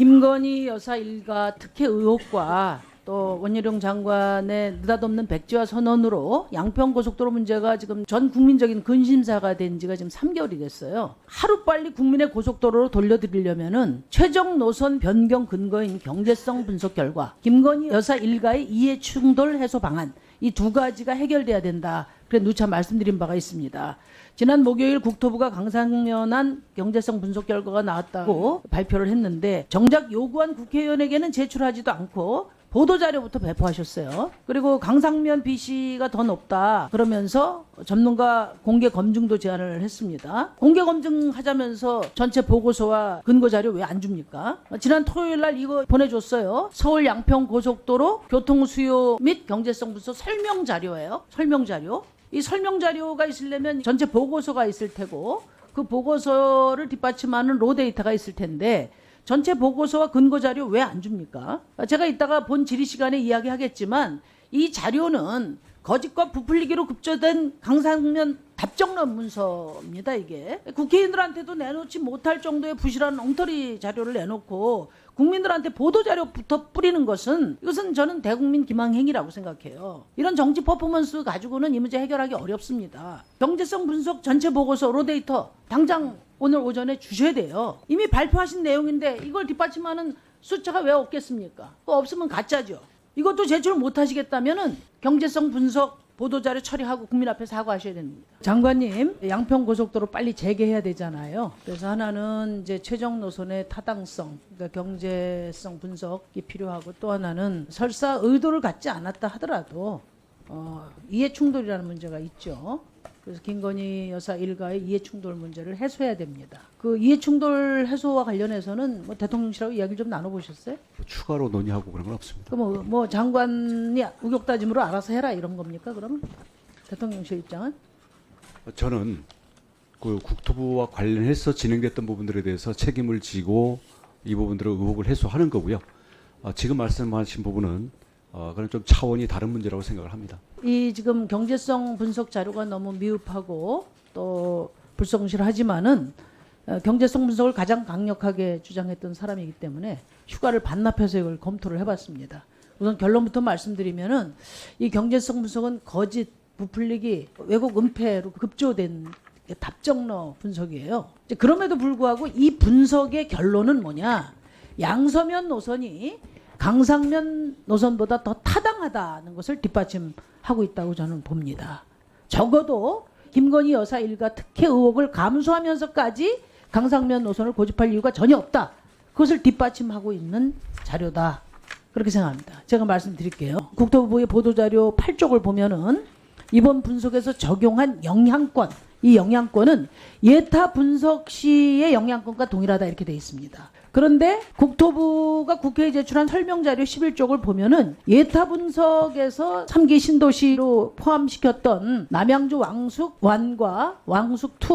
김건희 여사 일가 특혜 의혹과 또 원희룡 장관의 느닷없는 백지화 선언으로 양평 고속도로 문제가 지금 전 국민적인 근심사가 된 지가 지금 3개월이 됐어요. 하루빨리 국민의 고속도로로 돌려드리려면은 최종 노선 변경 근거인 경제성 분석 결과 김건희 여사 일가의 이해 충돌 해소 방안 이 두 가지가 해결돼야 된다. 그래 누차 말씀드린 바가 있습니다. 지난 목요일 국토부가 강상면한 경제성 분석 결과가 나왔다고 발표를 했는데 정작 요구한 국회의원에게는 제출하지도 않고 보도 자료부터 배포하셨어요. 그리고 강상면 BC가 더 높다 그러면서 전문가 공개 검증도 제안을 했습니다. 공개 검증하자면서 전체 보고서와 근거 자료 왜 안 줍니까? 지난 토요일 날 이거 보내줬어요. 서울 양평 고속도로 교통 수요 및 경제성 분석 설명 자료예요. 설명 자료. 이 설명 자료가 있으려면 전체 보고서가 있을 테고 그 보고서를 뒷받침하는 로 데이터가 있을 텐데 전체 보고서와 근거 자료 왜 안 줍니까? 제가 이따가 본 질의 시간에 이야기하겠지만 이 자료는 거짓과 부풀리기로 급조된 강상면 답정론 문서입니다 이게 국회의원들한테도 내놓지 못할 정도의 부실한 엉터리 자료를 내놓고 국민들한테 보도 자료부터 뿌리는 것은 이것은 저는 대국민 기망행위라고 생각해요. 이런 정치 퍼포먼스 가지고는 이 문제 해결하기 어렵습니다. 경제성 분석 전체 보고서 로데이터 당장 오늘 오전에 주셔야 돼요. 이미 발표하신 내용인데 이걸 뒷받침하는 숫자가 왜 없겠습니까? 없으면 가짜죠. 이것도 제출 못 하시겠다면은 경제성 분석 보도자료 처리하고 국민 앞에 사과하셔야 됩니다. 장관님, 양평 고속도로 빨리 재개해야 되잖아요. 그래서 하나는 이제 최종 노선의 타당성, 그러니까 경제성 분석이 필요하고 또 하나는 설사 의도를 갖지 않았다 하더라도 어, 이해 충돌이라는 문제가 있죠. 그래서 김건희 여사 일가의 이해 충돌 문제를 해소해야 됩니다. 그 이해 충돌 해소와 관련해서는 뭐 대통령실하고 이야기를 좀 나눠보셨어요? 뭐 추가로 논의하고 그런 건 없습니다. 그뭐 뭐 장관이 우격 다짐으로 알아서 해라 이런 겁니까? 그러면 대통령실 입장은 저는 그 국토부와 관련해서 진행됐던 부분들에 대해서 책임을 지고 이 부분들을 의혹을 해소하는 거고요. 어, 지금 말씀하신 부분은 어, 그런 좀 차원이 다른 문제라고 생각을 합니다. 이 지금 경제성 분석 자료가 너무 미흡하고 또 불성실하지만은 어, 경제성 분석을 가장 강력하게 주장했던 사람이기 때문에 휴가를 반납해서 이걸 검토를 해봤습니다. 우선 결론부터 말씀드리면은 이 경제성 분석은 거짓, 부풀리기, 왜곡 은폐로 급조된 답정너 분석이에요. 그럼에도 불구하고 이 분석의 결론은 뭐냐? 양서면 노선이 강상면 노선보다 더 타당하다는 것을 뒷받침하고 있다고 저는 봅니다. 적어도 김건희 여사 일가 특혜 의혹을 감수하면서까지 강상면 노선을 고집할 이유가 전혀 없다. 그것을 뒷받침하고 있는 자료다. 그렇게 생각합니다. 제가 말씀드릴게요. 국토부의 보도자료 8쪽을 보면은 이번 분석에서 적용한 영향권, 이 영향권은 예타 분석 시의 영향권과 동일하다 이렇게 돼 있습니다. 그런데 국토부가 국회에 제출한 설명 자료 11쪽을 보면은 예타 분석에서 3기 신도시로 포함시켰던 남양주 왕숙 1과 왕숙 2,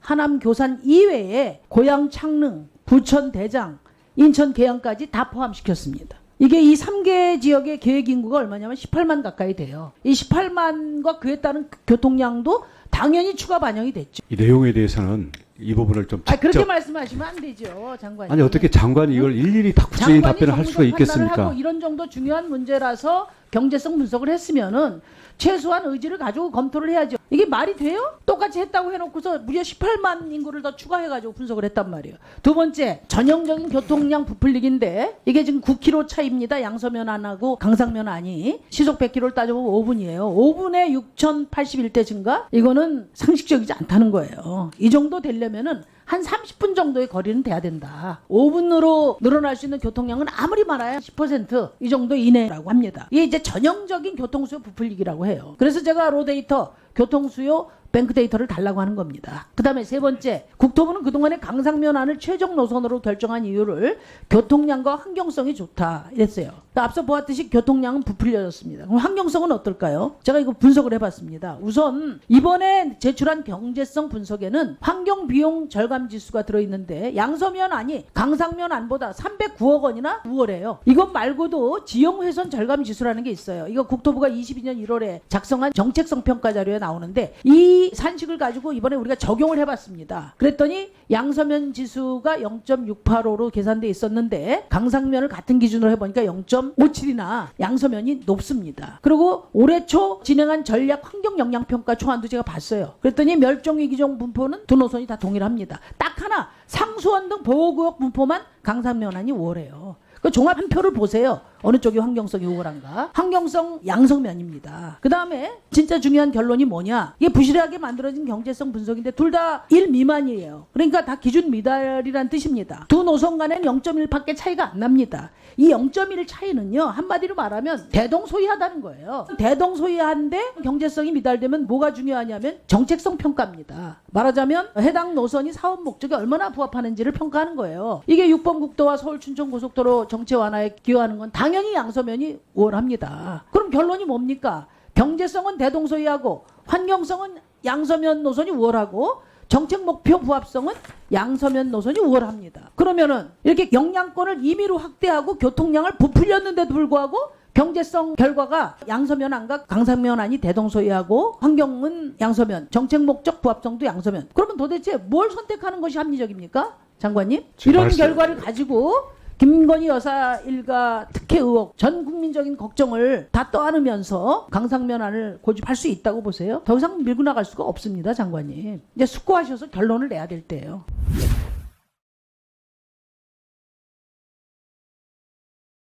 하남 교산 이외에 고양 창릉, 부천 대장, 인천 계양까지 다 포함시켰습니다. 이게 이 3개 지역의 계획 인구가 얼마냐면 18만 가까이 돼요. 이 18만과 그에 따른 교통량도 당연히 추가 반영이 됐죠. 이 내용에 대해서는 이 부분을 좀 아 직접 그렇게 말씀하시면 안 되죠, 장관님. 아니 어떻게 장관이 이걸 일일이 다 구체적인 답변을 할 수가 정무적 판단을 있겠습니까? 하고 이런 정도 중요한 문제라서 경제성 분석을 했으면은 최소한 의지를 가지고 검토를 해야죠. 이게 말이 돼요? 똑같이 했다고 해놓고서 무려 18만 인구를 더 추가해가지고 분석을 했단 말이에요. 두 번째 전형적인 교통량 부풀리기인데 이게 지금 9km 차입니다. 양서면 안하고 강상면 안이 시속 100km를 따져보면 5분이에요. 5분에 6,081대 증가? 이거는 상식적이지 않다는 거예요. 이 정도 되려면은 한 30분 정도의 거리는 돼야 된다. 5분으로 늘어날 수 있는 교통량은 아무리 많아야 10%이 정도 이내라고 합니다. 이게 이제 전형적인 교통수요 부풀리기라고 해요. 그래서 제가 로데이터 교통수요 뱅크 데이터를 달라고 하는 겁니다. 그 다음에 세 번째, 국토부는 그동안에 강상면안을 최종 노선으로 결정한 이유를 교통량과 환경성이 좋다 이랬어요. 앞서 보았듯이 교통량은 부풀려졌습니다. 그럼 환경성은 어떨까요? 제가 이거 분석을 해봤습니다. 우선 이번에 제출한 경제성 분석에는 환경 비용 절감 지수가 들어있는데 양서면 안이 강상면 안보다 309억 원이나 우월해요. 이것 말고도 지형 훼손 절감 지수라는 게 있어요. 이거 국토부가 22년 1월에 작성한 정책성 평가 자료에 나오는데 이 산식을 가지고 이번에 우리가 적용을 해봤습니다. 그랬더니 양서면 지수가 0.685로 계산돼 있었는데 강상면을 같은 기준으로 해보니까 0.57이나 양서면이 높습니다. 그리고 올해 초 진행한 전략 환경 영향 평가 초안도 제가 봤어요. 그랬더니 멸종위 기종 분포는 두 노선이 다 동일합니다. 딱 하나 상수원 등 보호구역 분포만 강상면안이 우월해요. 그 종합 한 표를 보세요. 어느 쪽이 환경성이 우월한가? 환경성 양성면입니다. 그 다음에 진짜 중요한 결론이 뭐냐? 이게 부실하게 만들어진 경제성 분석인데 둘 다 1 미만이에요. 그러니까 다 기준 미달이란 뜻입니다. 두 노선 간에는 0.1밖에 차이가 안 납니다. 이 0.1 차이는요, 한마디로 말하면 대동소이하다는 거예요. 대동소이한데 경제성이 미달되면 뭐가 중요하냐면 정책성 평가입니다. 말하자면 해당 노선이 사업 목적에 얼마나 부합하는지를 평가하는 거예요. 이게 6번 국도와 서울 춘천 고속도로 정체 완화에 기여하는 건 당연히 양서면이 우월합니다. 그럼 결론이 뭡니까? 경제성은 대동소이하고 환경성은 양서면 노선이 우월하고 정책 목표 부합성은 양서면 노선이 우월합니다. 그러면은 이렇게 영향권을 임의로 확대하고 교통량을 부풀렸는데도 불구하고 경제성 결과가 양서면 안과 강상면 안이 대동소이하고 환경은 양서면, 정책 목적 부합성도 양서면. 그러면 도대체 뭘 선택하는 것이 합리적입니까? 장관님? 이런 말씀- 결과를 가지고 김건희 여사 일가 특혜 의혹 전 국민적인 걱정을 다 떠안으면서 강상면안을 고집할 수 있다고 보세요? 더 이상 밀고 나갈 수가 없습니다, 장관님. 이제 숙고하셔서 결론을 내야 될 때예요.